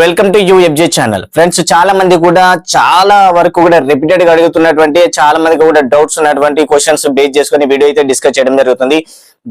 Welcome to UFJ channel friends చాలా మంది కూడా చాలా వరకు కూడా రిపీటెడ్గా అడుగుతున్నటువంటి చాలా మందికి కూడా డౌట్స్ ఉన్నటువంటి క్వశ్చన్స్ బేస్ చేసుకుని వీడియో అయితే డిస్కస్ చేయడం జరుగుతుంది.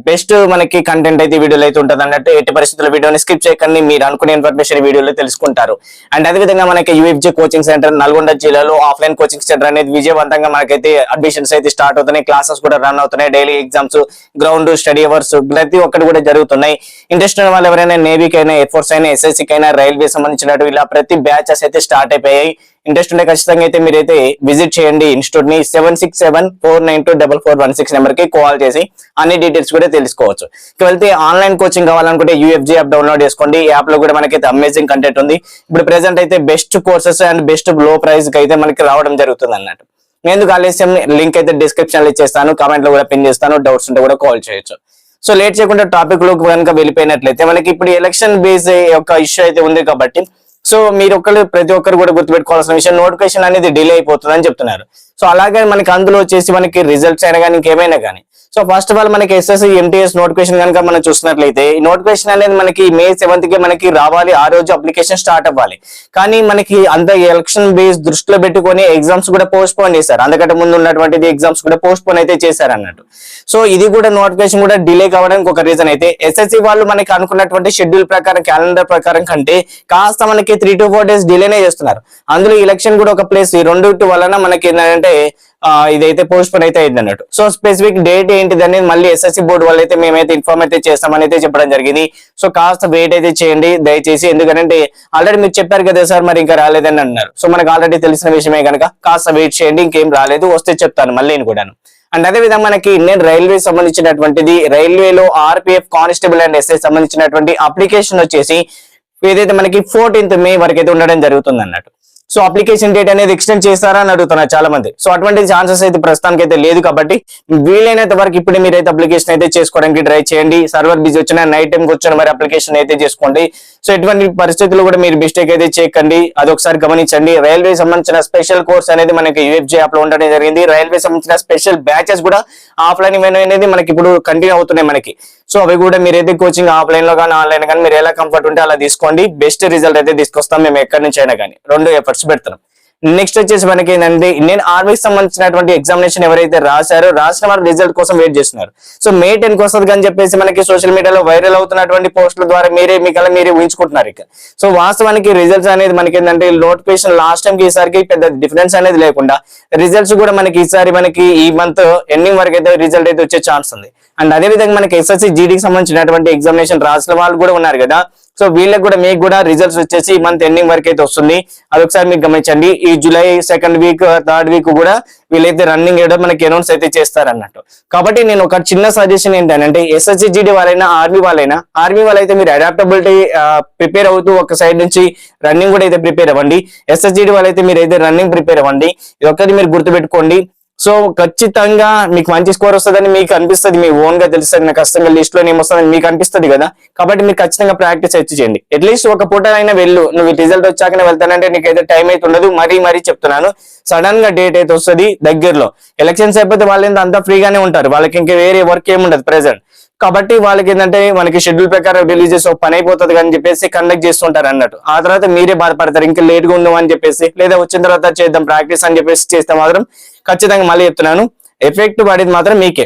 బెస్ట్ మనకి కంటెంట్ అయితే వీడియోలో అయితే ఉంటుంది అన్నట్టు ఎట్టి పరిస్థితుల్లో వీడియోని స్కిప్ చేయకండి. మీరు అనుకునే ఇన్ఫర్మేషన్ వీడియోలో తెలుసుకుంటారు. అండ్ అదేవిధంగా మనకి యూఎఫ్జే కోచింగ్ సెంటర్ నల్గొండ జిల్లాలో ఆఫ్లైన్ కోచింగ్ సెంటర్ అనేది విజయవంతంగా మనకైతే అడ్మిషన్స్ అయితే స్టార్ట్ అవుతున్నాయి. క్లాసెస్ కూడా రన్ అవుతున్నాయి. Daily exams ground study hours ప్రతి ఒక్కటి కూడా జరుగుతున్నాయి. ఇంట్రెస్ట్ ఉన్న వాళ్ళు ఎవరైనా నేవీకి అయినా ఎయిర్ ఫోర్స్ అయినా ఎస్ఎస్సీకి అయినా రైల్వే సంబంధించినట్టు ఇలా ప్రతి బ్యాచెస్ అయితే స్టార్ట్ అయిపోయాయి. ఇంట్రెస్ట్ ఉంటే ఖచ్చితంగా అయితే మీరైతే విజిట్ చేయండి. ఇన్స్టిట్యూట్ని seven six seven four nine two double four one six నెంబర్కి కాల్ చేసి అన్ని డీటెయిల్స్ కూడా తెలుసుకోవచ్చు. ఇక వెళ్తే ఆన్లైన్ కోచింగ్ కావాలనుకుంటే యూఎఫ్జీ యాప్ డౌన్లోడ్ చేసుకోండి. ఈ యాప్లో కూడా మనకైతే అమేజింగ్ కంటెంట్ ఉంది. ఇప్పుడు ప్రెసెంట్ అయితే బెస్ట్ కోర్సెస్ అండ్ బెస్ట్లో ప్రైస్కి అయితే మనకి రావడం జరుగుతుంది అన్నట్టు. నేను ఎందుకు ఆలస్యం? లింక్ అయితే డిస్క్రిప్షన్లో ఇచ్చేస్తాను. కామెంట్లో కూడా పిన్ చేస్తాను. డౌట్స్ ఉంటే కూడా కాల్ చేయొచ్చు. సో లేట్ చేయకుండా టాపిక్లో కనుక వెళ్ళిపోయినట్లయితే మనకి ఇప్పుడు ఎలక్షన్ బేస్ యొక్క ఇష్యూ అయితే ఉంది కాబట్టి సో మీరు ఒక్కరు ప్రతి ఒక్కరు కూడా గుర్తుపెట్టుకోవాల్సిన విషయం నోటిఫికేషన్ అనేది డిలే అయిపోతుంది అని చెప్తున్నారు. సో అలాగే మనకి అందులో వచ్చేసి మనకి రిజల్ట్స్ అయినా కానీ ఇంకేమైనా కానీ. సో ఫస్ట్ ఆఫ్ ఆల్ మనకి ఎస్ఎస్సి ఎంటీఎస్ నోటిఫికేషన్ కనుక మనం చూసినట్లయితే ఈ నోటిఫికేషన్ అనేది మనకి మే సెవెంత్కి మనకి రావాలి ఆ రోజు అప్లికేషన్ స్టార్ట్ అవ్వాలి. కానీ మనకి అంత ఎలక్షన్ బేస్ దృష్టిలో పెట్టుకొని ఎగ్జామ్స్ కూడా పోస్ట్ పోన్ చేశారు. అందుకంటే ముందు ఉన్నటువంటిది ఎగ్జామ్స్ కూడా పోస్ట్ పోన్ అయితే చేశారు అన్నట్టు. సో ఇది కూడా నోటిఫికేషన్ కూడా డిలే కావడానికి ఒక రీజన్ అయితే. ఎస్ఎస్సి వాళ్ళు మనకి అనుకున్నటువంటి షెడ్యూల్ ప్రకారం క్యాలెండర్ ప్రకారం కంటే కాస్త మనకి త్రీ టు ఫోర్ డేస్ డిలేనే చేస్తున్నారు. అందులో ఎలక్షన్ కూడా ఒక ప్లేస్ ఈ రెండు వలన మనకి ఏంటంటే ఆ, ఇదైతే పోస్ట్ పోన్ అయితే అయింది అన్నట్టు సో స్పెసిఫిక్ డేట్ ఏంటిది అనేది మళ్ళీ ఎస్ఎస్సి బోర్డు వాళ్ళు అయితే మేమైతే ఇన్ఫార్మ్ అయితే చేస్తామని అయితే చెప్పడం జరిగింది. సో కాస్త వెయిట్ అయితే చేయండి దయచేసి. ఎందుకంటే ఆల్రెడీ మీరు చెప్పారు కదా సార్ మరి ఇంకా రాలేదని అన్నారు. సో మనకు ఆల్రెడీ తెలిసిన విషయమే కనుక కాస్త వెయిట్ చేయండి ఇంకేం రాలేదు వస్తే చెప్తాను మళ్ళీ నేను కూడాను. అండ్ అదే విధంగా మనకి ఇండియన్ రైల్వే సంబంధించినటువంటిది రైల్వేలో ఆర్పిఎఫ్ కానిస్టేబుల్ అండ్ ఎస్ఐ సంబంధించినటువంటి అప్లికేషన్ వచ్చేసి ఏదైతే మనకి ఫోర్టీన్త్ మే వరకు అయితే ఉండడం జరుగుతుంది అన్నట్టు సో అప్లికేషన్ డేట్ అనేది ఎక్స్టెండ్ చేస్తారా అని అడుగుతున్నారు చాలా మంది సో అటువంటి ఛాన్సెస్ అయితే ప్రస్తుతానికి అయితే లేదు కాబట్టి వీలైనంత వరకు ఇప్పుడు మీరైతే అప్లికేషన్ అయితే చేసుకోవడానికి ట్రై చేయండి. సర్వర్ బిజీ వచ్చిన నైట్ టైం వచ్చిన మరి అప్లికేషన్ అయితే చేసుకోండి. సో ఎటువంటి పరిస్థితుల్లో కూడా మీరు మిస్టేక్ అయితే చేయకండి. అది ఒకసారి గమనించండి. రైల్వే సంబంధించిన స్పెషల్ కోర్స్ అనేది మనకి యూఎఫ్జే యాప్లో ఉండడం జరిగింది. రైల్వే సంబంధించిన స్పెషల్ బ్యాచెస్ కూడా ఆఫ్లైన్ అనేది మనకి ఇప్పుడు కంటిన్యూ అవుతున్నాయి మనకి. సో అవి కూడా మీరైతే కోచింగ్ ఆఫ్లైన్లో కానీ ఆన్లైన్ కానీ మీరు ఎలా కంఫర్ట్ ఉంటే అలా తీసుకోండి. బెస్ట్ రిజల్ట్ అయితే తీసుకొస్తాం. మేము ఎక్కడి నుంచి అయినా కానీ. రెండు ఎఫర్ట్స్. పెడతారు నెక్స్ట్ వచ్చేసి మనకి ఏంటంటే ఇండియన్ ఆర్మీకి సంబంధించినటువంటి ఎగ్జామినేషన్ ఎవరైతే రాశారో రాసిన వారు రిజల్ట్ కోసం వెయిట్ చేస్తున్నారు. సో మే టెన్కి వస్తుంది అని చెప్పేసి మనకి సోషల్ మీడియాలో వైరల్ అవుతున్నటువంటి పోస్టుల ద్వారా మీరే మీకు మీరే ఊహించుకుంటున్నారు ఇక. సో వాస్తవానికి రిజల్ట్స్ అనేది మనకి ఏంటంటే నోటిఫికేషన్ లాస్ట్ టైం కి ఈసారికి పెద్ద డిఫరెన్స్ అనేది లేకుండా రిజల్ట్స్ కూడా మనకి ఈసారి మనకి ఈ మంత్ ఎండింగ్ వరకు అయితే రిజల్ట్ అయితే వచ్చే ఛాన్స్ ఉంది. అండ్ అదే విధంగా మనకి ఎస్ఎస్సి జీడీకి సంబంధించినటువంటి ఎగ్జామినేషన్ రాసిన వాళ్ళు కూడా ఉన్నారు కదా. సో వీళ్ళకి కూడా మీకు కూడా రిజల్ట్స్ వచ్చేసి ఈ మంత్ ఎండింగ్ వరకు అయితే వస్తుంది. అదొకసారి మీకు గమనించండి. ఈ July second week third week కూడా వీళ్ళైతే రన్నింగ్ చేయడం మనకి అనౌన్స్ అయితే చేస్తారు అన్నట్టు కాబట్టి నేను ఒక చిన్న సజెషన్ ఏంటంటే ఎస్ఎస్సి జీడీ వాళ్ళైనా ఆర్మీ వాళ్ళైనా ఆర్మీ వాళ్ళైతే మీరు అడాప్టబిలిటీ ప్రిపేర్ అవుతూ ఒక సైడ్ నుంచి రన్నింగ్ కూడా అయితే ప్రిపేర్ అవ్వండి. ఎస్ఎస్జిడి వాళ్ళైతే మీరు అయితే రన్నింగ్ ప్రిపేర్ అవ్వండి. ఇది ఒక్కటి మీరు గుర్తుపెట్టుకోండి. సో ఖచ్చితంగా మీకు మంచి స్కోర్ వస్తుందని మీకు అనిపిస్తుంది మీ ఓన్గా తెలుస్తుంది నాకు కష్టంగా లిస్ట్లో ఏమొస్తుందని మీకు అనిపిస్తుంది కదా. కాబట్టి మీరు ఖచ్చితంగా ప్రాక్టీస్ అయితే చేయండి. అట్లీస్ట్ ఒక పూట అయినా వెళ్ళు. నువ్వు రిజల్ట్ వచ్చాకనే వెళ్తానంటే నీకైతే టైం అయితే ఉండదు. మరీ మరీ చెప్తున్నాను. సడన్గా డేట్ అయితే వస్తుంది దగ్గరలో. ఎలక్షన్స్ అయిపోతే వాళ్ళు అంతా ఫ్రీగానే ఉంటారు. వాళ్ళకి ఇంకా వేరే వర్క్ ఏముండదు ప్రెసెంట్ కాబట్టి వాళ్ళకి ఏంటంటే మనకి షెడ్యూల్ ప్రకారం రిలీజ్ చేసి ఒక పని అయిపోతుంది అని చెప్పేసి కండక్ట్ చేస్తుంటారు అన్నట్టు. ఆ తర్వాత మీరే బాధపడతారు ఇంకా లేట్గా ఉందాం అని చెప్పేసి. లేదా వచ్చిన తర్వాత చేద్దాం ప్రాక్టీస్ అని చెప్పేసి చేస్తే మాత్రం ఖచ్చితంగా మళ్ళీ చెప్తున్నాను. ఎఫెక్ట్ పడేది మాత్రం మీకే.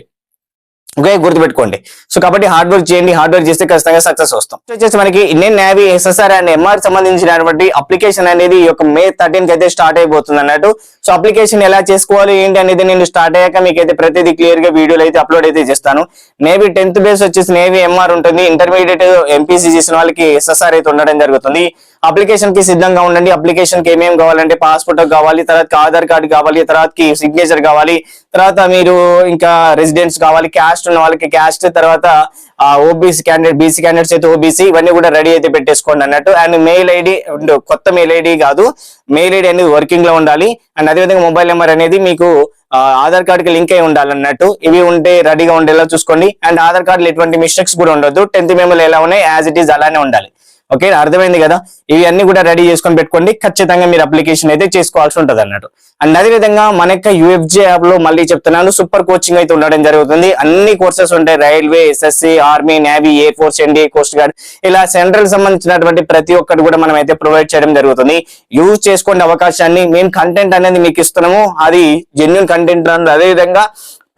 ఓకే గుర్తుపెట్టుకోండి. సో కాబట్టి హార్డ్ వర్క్ చేయండి హార్డ్ వర్క్ చేస్తే ఖచ్చితంగా సక్సెస్ వస్తాం. వచ్చేసి మనకి Indian navy SSR and MR సంబంధించినటువంటి అప్లికేషన్ అనేది ఈ యొక్క మే థర్టీన్కి అయితే స్టార్ట్ అయిపోతుంది అన్నట్టు. సో అప్లికేషన్ ఎలా చేసుకోవాలి ఏంటి అనేది నేను స్టార్ట్ అయ్యాక మీకు అయితే ప్రతిదీ క్లియర్గా వీడియోలు అయితే అప్లోడ్ అయితే చేస్తాను. నేవీ టెన్త్ బేస్ వచ్చేసి నేవీ ఎంఆర్ ఉంటుంది. ఇంటర్మీడియట్ ఎంపీసీ చేసిన వాళ్ళకి ఎస్ఎస్ఆర్ అయితే ఉండడం జరుగుతుంది. అప్లికేషన్కి సిద్ధంగా ఉండండి. అప్లికేషన్కి ఏమేమి కావాలంటే పాస్పోర్ట్ కావాలి తర్వాత ఆధార్ కార్డు కావాలి తర్వాత కి సిగ్నేచర్ కావాలి తర్వాత మీరు ఇంకా రెసిడెన్స్ కావాలి క్యాస్ట్ ఉన్న వాళ్ళకి క్యాస్ట్ తర్వాత ఓబీసీ క్యాండిడేట్ బీసీ క్యాండిడేట్స్ అయితే ఓబీసీ ఇవన్నీ కూడా రెడీ అయితే పెట్టేసుకోండి అన్నట్టు. అండ్ మెయిల్ ఐడి కొత్త మెయిల్ ఐడి కాదు మెయిల్ ఐడి అనేది వర్కింగ్లో ఉండాలి. అండ్ అదేవిధంగా మొబైల్ నెంబర్ అనేది మీకు ఆధార్ కార్డ్కి లింక్ అయి ఉండాలన్నట్టు ఇవి ఉంటే రెడీగా ఉండేలా చూసుకోండి. అండ్ ఆధార్ కార్డులో ఎటువంటి మిస్టేక్స్ కూడా ఉండొద్దు. టెన్త్ మెమోలు ఎలా ఉన్నాయి? యాజ్ ఇట్ ఈస్ అలానే ఉండాలి. ఓకే అర్థమైంది కదా? ఇవి అన్ని కూడా రెడీ చేసుకొని పెట్టుకోండి. ఖచ్చితంగా మీరు అప్లికేషన్ అయితే చేసుకోవాల్సి ఉంటుంది అన్నట్టు. అండ్ అదే విధంగా మన యొక్క యూఎఫ్జే యాప్లో మళ్ళీ చెప్తున్నాను సూపర్ కోచింగ్ అయితే ఉండడం జరుగుతుంది. అన్ని కోర్సెస్ ఉంటాయి. Railway SSC army navy air force NDA coast guard. ఇలా సెంట్రల్ సంబంధించినటువంటి ప్రతి ఒక్కటి కూడా మనం అయితే ప్రొవైడ్ చేయడం జరుగుతుంది. యూజ్ చేసుకోండి అవకాశాన్ని. మేము కంటెంట్ అనేది మీకు ఇస్తున్నాము. అది జెన్యున్ కంటెంట్ అదే విధంగా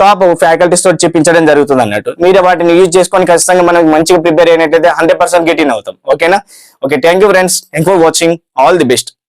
టాప్ ఫ్యాకల్టీస్ తోటి చెప్పించడం జరుగుతుంది అన్నట్టు. మీరు వాటిని యూజ్ చేసుకొని ఖచ్చితంగా మనం మంచిగా ప్రిపేర్ అయినట్లయితే హండ్రెడ్ పర్సెంట్ గెట్ ఇన్ అవుతాం. ఓకేనా? Okay thank you friends thank for watching all the best